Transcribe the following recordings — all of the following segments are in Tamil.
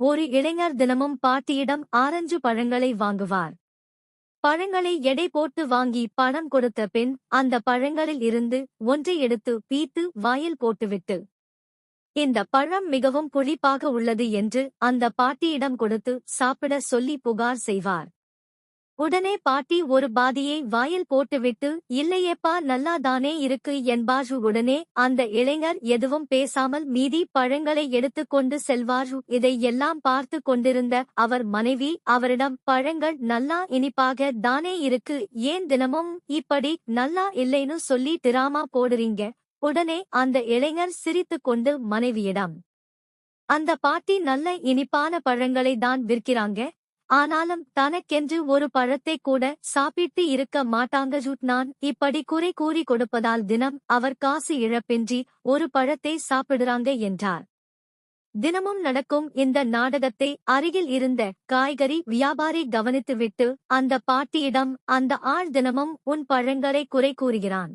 ஒரு இளைஞர் தினமும் பாட்டியிடம் ஆரஞ்சு பழங்களை வாங்குவார். பழங்களை எடை போட்டு வாங்கி பணம் கொடுத்த பின் அந்த பழங்களில் இருந்து ஒன்றை எடுத்து பீத்து வாயில் போட்டுவிட்டு இந்த பழம் மிகவும் புளிப்பாக உள்ளது என்று அந்த பாட்டியிடம் கொடுத்து சாப்பிட சொல்லி புகார் செய்வார். உடனே பாட்டி ஒரு பாதியை வாயில் போட்டுவிட்டு இல்லையேப்பா நல்லாதானே இருக்கு என்பாரு உடனே அந்த இளைஞர் எதுவும் பேசாமல் மீதி பழங்களை எடுத்துக்கொண்டு செல்வாரு. இதை எல்லாம் பார்த்து கொண்டிருந்த அவர் மனைவி அவரிடம் பழங்கள் நல்லா இனிப்பாக தானே இருக்கு. ஏன் தினமும் இப்படி நல்லா இல்லைன்னு சொல்லி டிராமா போடுறீங்க உடனே அந்த இளைஞர் சிரித்துக்கொண்டு மனைவியிடம் அந்த பாட்டி நல்ல இனிப்பான பழங்களை தான் விற்கிறாங்க. ஆனாலும் தனக்கென்று ஒரு பழத்தை கூட சாப்பிட்டு இருக்க மாட்டாங்க ஜூட். நான் இப்படி குறை கூறி கொடுப்பதால் தினம் அவர் காசு இழப்பின்றி ஒரு பழத்தை சாப்பிடுறாங்க என்றார். தினமும் நடக்கும் இந்த நாடகத்தை அருகில் இருந்த காய்கறி வியாபாரி கவனித்துவிட்டு அந்த பாட்டியிடம் அந்த ஆள் தினமும் உன் பழங்களை குறை கூறுகிறான்.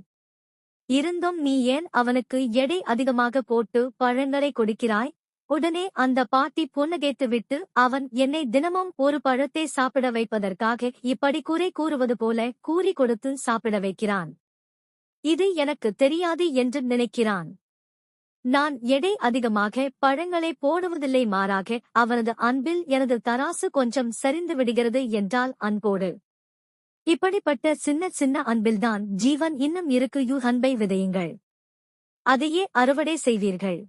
இருந்தும் நீ ஏன் அவனுக்கு எடை அதிகமாக போட்டு பழங்களை கொடுக்கிறாய்? உடனே அந்த பாட்டி புன்னகைத்துவிட்டு அவன் என்னை தினமும் ஒரு பழத்தை சாப்பிட வைப்பதற்காக இப்படி குறை கூறுவது போல கூறி கொடுத்து சாப்பிட வைக்கிறான். இது எனக்கு தெரியாது என்று நினைக்கிறான். நான் எடை அதிகமாக பழங்களை போடுவதில்லை மாறாக அவனது அன்பில் எனது தராசு கொஞ்சம் சரிந்து விடுகிறது என்றால் அன்போடு. இப்படிப்பட்ட சின்ன சின்ன அன்பில்தான் ஜீவன் இன்னும் இருக்கு யூ அன்பை விதையுங்கள். அதையே அறுவடை செய்வீர்கள்.